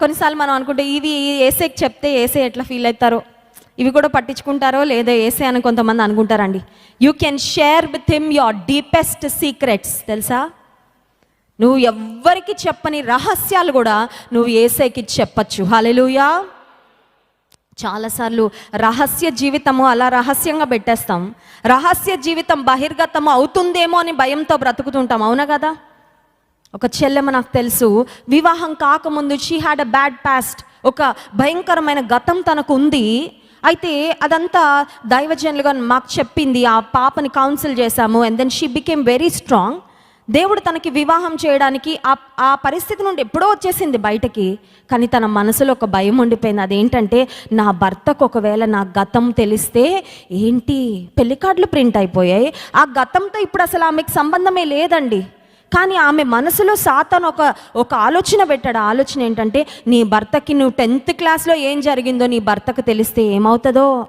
కొన్నిసార్లు మనం అనుకుంటే ఇవి ఏసేకి చెప్తే ఏసే ఎట్లా ఫీల్ అవుతారో? ఇవి కూడా పట్టించుకుంటారో లేదో ఏసే అని కొంతమంది అనుకుంటారండి. You can share with him your deepest secrets తెలుసా? నువ్వు ఎవ్వరికి చెప్పని రహస్యాలు కూడా నువ్వు ఏసైకి చెప్పచ్చు. హలెలుయా చాలాసార్లు రహస్య జీవితము అలా రహస్యంగా పెట్టేస్తాం. రహస్య జీవితం బహిర్గతము అవుతుందేమో అని భయంతో బ్రతుకుతుంటాం. అవునా కదా? ఒక చెల్లెమ్మ నాకు తెలుసు. వివాహం కాకముందు she had a bad past ఒక భయంకరమైన గతం తనకు ఉంది. అయితే అదంతా దైవజనులుగా మాకు చెప్పింది. ఆ పాపని కౌన్సిల్ చేశాము and then she became very strong దేవుడు తనకి వివాహం చేయడానికి ఆ ఆ పరిస్థితి నుండి ఎప్పుడో వచ్చేసింది బయటకి. కానీ తన మనసులో ఒక భయం ఉండిపోయింది. అదేంటంటే నా భర్తకు ఒకవేళ నా గతం తెలిస్తే ఏంటి? పెళ్ళి కార్డులు ప్రింట్ అయిపోయాయి. ఆ గతంతో ఇప్పుడు అసలు ఆమెకు సంబంధమే లేదండి. కానీ ఆమె మనసులో సాతాను ఒక ఒక ఆలోచన పెట్టాడు. ఆలోచన ఏంటంటే నీ భర్తకి నువ్వు టెన్త్ క్లాస్లో ఏం జరిగిందో నీ భర్తకు తెలిస్తే ఏమవుతుందో?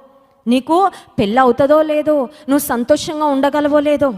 నీకు పెళ్ళి అవుతుందో లేదో? నువ్వు సంతోషంగా ఉండగలవో లేదో?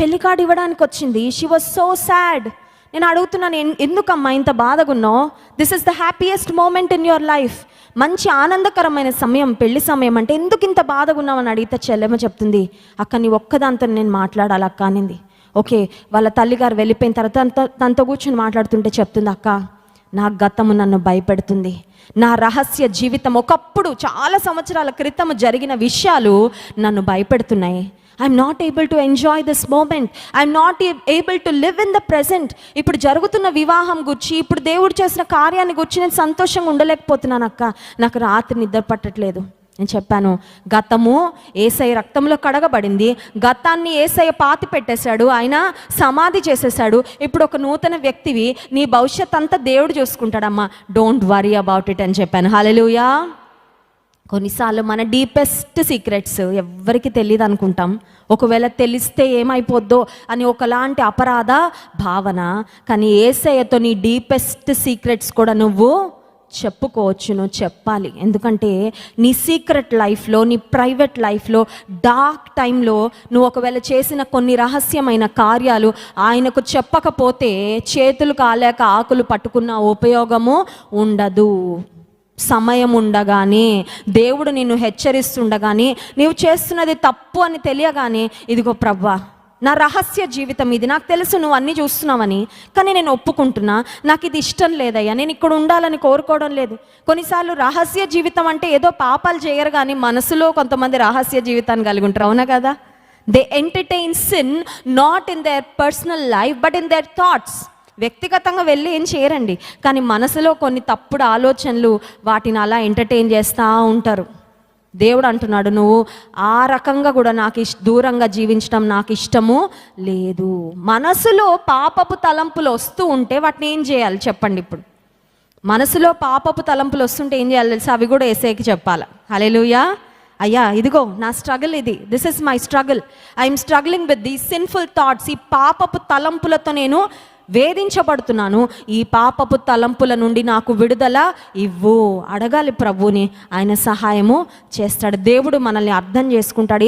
పెళ్ళి కార్డు ఇవ్వడానికి వచ్చింది. షీ వాజ్ సో సాడ్ నేను అడుగుతున్నాను ఎన్- ఎందుకమ్మా ఇంత బాధగున్నావు? This is the happiest moment in your life మంచి ఆనందకరమైన సమయం పెళ్ళి సమయం అంటే ఎందుకు ఇంత బాధగున్నావు అని అడిగితే చెల్లెమ్మ చెప్తుంది. అక్క నీ ఒక్కదాంతో నేను మాట్లాడాలి అక్క అనింది. ఓకే వాళ్ళ తల్లిగారు వెళ్ళిపోయిన తర్వాత తనతో- తనతో కూర్చొని మాట్లాడుతుంటే చెప్తుంది అక్క నా గతము నన్ను భయపెడుతుంది. నా రహస్య జీవితం ఒకప్పుడు చాలా సంవత్సరాల క్రితం జరిగిన విషయాలు నన్ను భయపెడుతున్నాయి. I'm not able to enjoy this moment I'm not able to live in the present ఇప్పుడు జరుగుతున్న వివాహం గురించి ఇప్పుడు దేవుడు చేసిన కార్యాన్ని గురించి నేను సంతోషంగా ఉండలేకపోతున్నాను అక్క. నాకు రాత్రి నిద్ర పట్టట్లేదు. నేను చెప్పాను. గతము ఏసై రక్తంలో కడగబడింది. గతాన్ని ఏసయ్య పాతి పెట్టేశాడు. ఆయన సమాధి చేసేసాడు ఇప్పుడు ఒక నూతన వ్యక్తివి. నీ భవిష్యత్ అంతా దేవుడు చూసుకుంటాడమ్మా. డోంట్ వరీ అబౌట్ ఇట్ అని చెప్పాను. హలలుయా కొన్నిసార్లు మన డీపెస్ట్ సీక్రెట్స్ ఎవరికి తెలియదు అనుకుంటాం. ఒకవేళ తెలిస్తే ఏమైపోద్దో అని ఒకలాంటి అపరాధ భావన. కానీ ఏసయ్యతో నీ డీపెస్ట్ సీక్రెట్స్ కూడా నువ్వు చెప్పుకోవచ్చును చెప్పాలి. ఎందుకంటే నీ సీక్రెట్ లైఫ్లో నీ ప్రైవేట్ లైఫ్లో డార్క్ టైంలో నువ్వు ఒకవేళ చేసిన కొన్ని రహస్యమైన కార్యాలు ఆయనకు చెప్పకపోతే చేతులు కాలేక ఆకులు పట్టుకున్న ఉపయోగము ఉండదు. సమయం ఉండగానే దేవుడు నిన్ను హెచ్చరిస్తుండగానే నీవు చేస్తున్నది తప్పు అని తెలియగానే ఇదిగో ప్రవ్వా నా రహస్య జీవితం ఇది. నాకు తెలుసు నువ్వు అన్నీ చూస్తున్నావని కానీ నేను ఒప్పుకుంటున్నా. నాకు ఇది ఇష్టం లేదయ్యా. నేను ఇక్కడ ఉండాలని కోరుకోవడం లేదు. కొన్నిసార్లు రహస్య జీవితం అంటే ఏదో పాపాలు చేయరు కానీ మనసులో కొంతమంది రహస్య జీవితాన్ని కలిగి ఉంటారు. అవునా కదా? They entertain sin not in their personal life but in their thoughts వ్యక్తిగతంగా వెళ్ళి ఏం చేయరండి. కానీ మనసులో కొన్ని తప్పుడు ఆలోచనలు వాటిని అలా ఎంటర్టైన్ చేస్తూ ఉంటారు. దేవుడు అంటున్నాడు నువ్వు ఆ రకంగా కూడా నాకు ఇష్ దూరంగా జీవించడం నాకు ఇష్టము లేదు. మనసులో పాపపు తలంపులు వస్తూ ఉంటే వాటిని ఏం చేయాలి? చెప్పండి ఇప్పుడు. మనసులో పాపపు తలంపులు వస్తుంటే ఏం చేయాలి తెలుసా? అవి కూడా ఏసేకి చెప్పాలి. హలేలుయా అయ్యా ఇదిగో నా స్ట్రగుల్ ఇది. This is my struggle I'm struggling with the sinful thoughts ఈ పాపపు తలంపులతో నేను వేధించబడుతున్నాను. ఈ పాపపు తలంపుల నుండి నాకు విడుదల ఇవ్వు. అడగాలి ప్రభుని ఆయన సహాయము చేస్తాడు. దేవుడు మనల్ని అర్థం చేసుకుంటాడు.